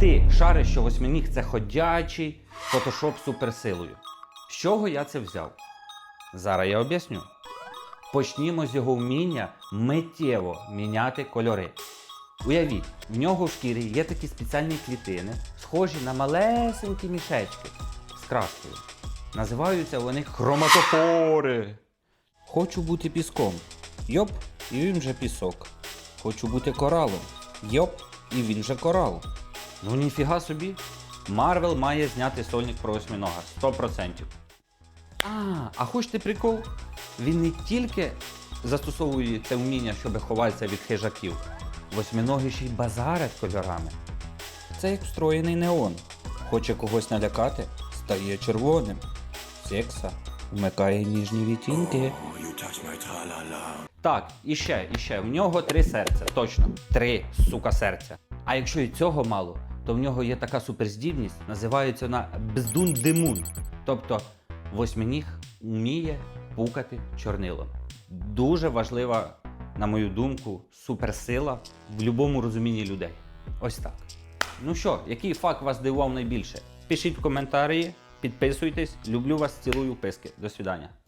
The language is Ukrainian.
ти шариш, що восьминіг це ходячий фотошоп суперсилою. З чого я це взяв? Зараз я об'ясню. Почнімо з його вміння миттєво міняти кольори. Уявіть, в нього в шкірі є такі спеціальні клітини, схожі на малесенькі мішечки з краскою. Називаються вони хроматофори. Хочу бути піском. Йоп, і він вже пісок. Хочу бути коралом. Йоп, і він же корал. Ну ніфіга собі. Марвел має зняти сольник про осьминога 100%. А, а хочете прикол? Він не тільки застосовує це вміння, щоб ховатися від хижаків. Восьминоги ще й базарять кольорами. Це як встроєний неон. Хоче когось налякати, стає червоним. Секса вмикає ніжні відтінки. Так, і ще, і ще. В нього три серця, точно. Три, сука, серця. А якщо і цього мало, то в нього є така суперздібність, називається вона бздун-димун. Тобто восьминіг вміє пукати чорнилом. Дуже важлива, на мою думку, суперсила в будь-якому розумінні людей. Ось так. Ну що, який факт вас дивував найбільше? Пишіть в коментарі, підписуйтесь, люблю вас, цілую писки. До свидання.